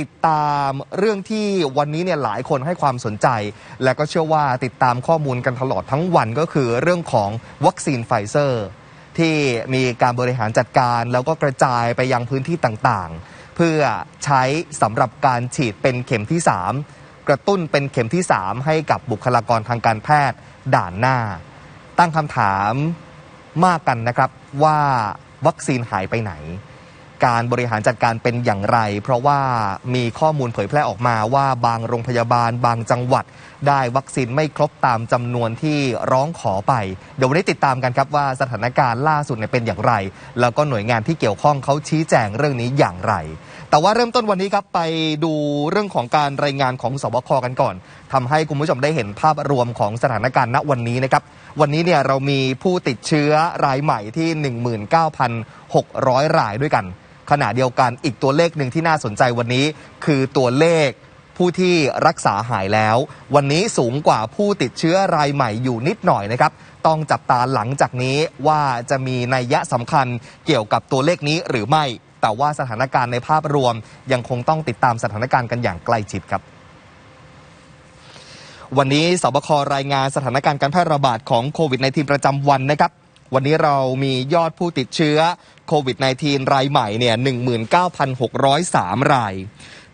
ติดตามเรื่องที่วันนี้เนี่ยหลายคนให้ความสนใจ และก็เชื่อว่าติดตามข้อมูลกันตลอดทั้งวันก็คือเรื่องของวัคซีนไฟเซอร์ ที่มีการบริหารจัดการแล้วก็กระจายไปยังพื้นที่ต่างๆ เพื่อใช้สำหรับการฉีดเป็นเข็มที่ 3 กระตุ้นเป็นเข็มที่ 3 ให้กับบุคลากรทางการแพทย์ด่านหน้า ตั้งคำถามมากกันนะครับว่าวัคซีนหายไปไหน การบริหารจัดการเป็นอย่างไร เพราะว่ามีข้อมูลเผยแพร่ออกมาว่าบางโรงพยาบาล บางจังหวัด ได้วัคซีนไม่ครบตามจำนวนที่ร้องขอไป เดี๋ยววันนี้ติดตามกันครับว่าสถานการณ์ล่าสุดเป็นอย่างไร แล้วก็หน่วยงานที่เกี่ยวข้องเขาชี้แจงเรื่องนี้อย่างไร แต่ว่าเริ่มต้นวันนี้ครับไปดูเรื่องของการรายงานของสบคกันก่อนทำให้คุณผู้ชมได้เห็นภาพรวมของสถานการณ์ณวันนี้นะครับวันนี้เนี่ยเรามีผู้ติดเชื้อรายใหม่ที่ 19,600 รายด้วยกัน ขณะเดียวกันอีกตัวเลขหนึ่งที่น่าสนใจวันนี้ คือตัวเลขผู้ที่รักษาหายแล้ว วันนี้สูงกว่าผู้ติดเชื้อรายใหม่อยู่นิดหน่อยนะครับต้องจับตาหลังจากนี้ว่าจะมีนัยยะสำคัญเกี่ยวกับตัวเลขนี้หรือไม่ แต่ว่าสถานการณ์ในภาพรวม ยังคงต้องติดตามสถานการณ์กันอย่างใกล้ชิดครับวันนี้สบครายงานสถานการณ์การแพร่ระบาดของโควิด -19 ประจำวันนะครับ วันนี้เรามียอดผู้ติดเชื้อโควิด -19 รายใหม่เนี่ย19,603 ราย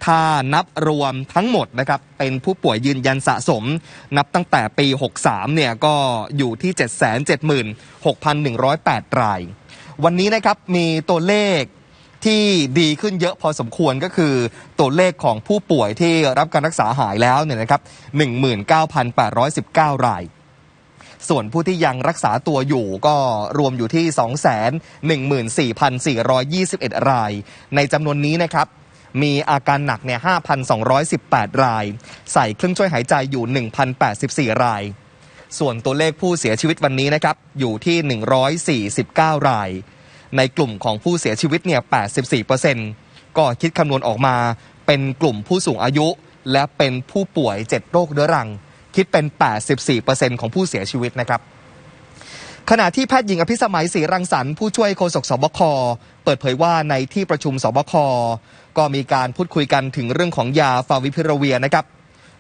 ถ้านับรวมทั้งหมดนะครับเป็นผู้ป่วยยืนยันสะสม นับตั้งแต่ปี 63 เนี่ยก็อยู่ที่ 776,108 ราย วันนี้นะครับมีตัวเลขที่ดีขึ้นเยอะพอสมควรก็คือตัวเลขของผู้ป่วยที่รับการรักษาหายแล้วเนี่ยนะครับ 19,819 ราย ส่วนผู้ที่ยังรักษาตัวอยู่ก็รวมอยู่ที่ 214,421 ราย ในจำนวนนี้นะครับมีอาการหนักเนี่ย5,218 ราย ใส่เครื่องช่วยหายใจอยู่ 1,084 ราย ส่วนตัวเลขผู้เสียชีวิตวันนี้นะครับอยู่ที่ 149 ราย ในกลุ่มของผู้เสียชีวิตเนี่ย 84%ก็คิดคำนวณออกมาเป็นกลุ่มผู้สูงอายุ และเป็นผู้ป่วย 7 โรคเรื้อรัง คิดเป็น 84%ของผู้เสียชีวิตนะครับขณะที่แพทย์หญิงอภิสมัยศรีรังสรรค์ผู้ช่วยโฆษกสบค เปิดเผยว่าในที่ประชุมสบค ก็มีการพูดคุยกันถึงเรื่องของยาฟาวิพิราเวียนะครับ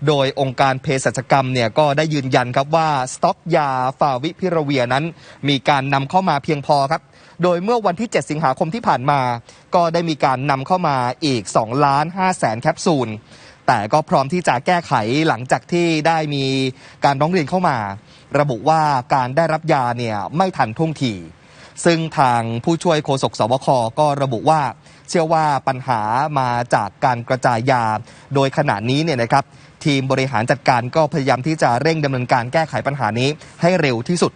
โดยองค์การเภสัชกรรมเนี่ยก็ได้ยืนยันครับว่า สต็อกยาฟาวิพิราเวียนั้น มีการนำเข้ามาเพียงพอครับ โดยเมื่อวันที่ 7 สิงหาคมที่ผ่านมา ก็ได้มีการนำเข้ามาอีก2ล้าน5แสนแคปซูล แต่ก็พร้อมที่จะแก้ไขหลังจากที่ได้มีการร้องเรียนเข้ามา ระบุว่าการได้รับยาเนี่ยไม่ทันท่วงทีซึ่งทางผู้ช่วยโฆษกสบคก็ระบุว่า เชื่อว่าปัญหามาจากการกระจายยา โดยขณะนี้เนี่ยนะครับ ทีมบริหารจัดการก็พยายามที่จะเร่งดำเนินการแก้ไขปัญหานี้ให้เร็วที่สุด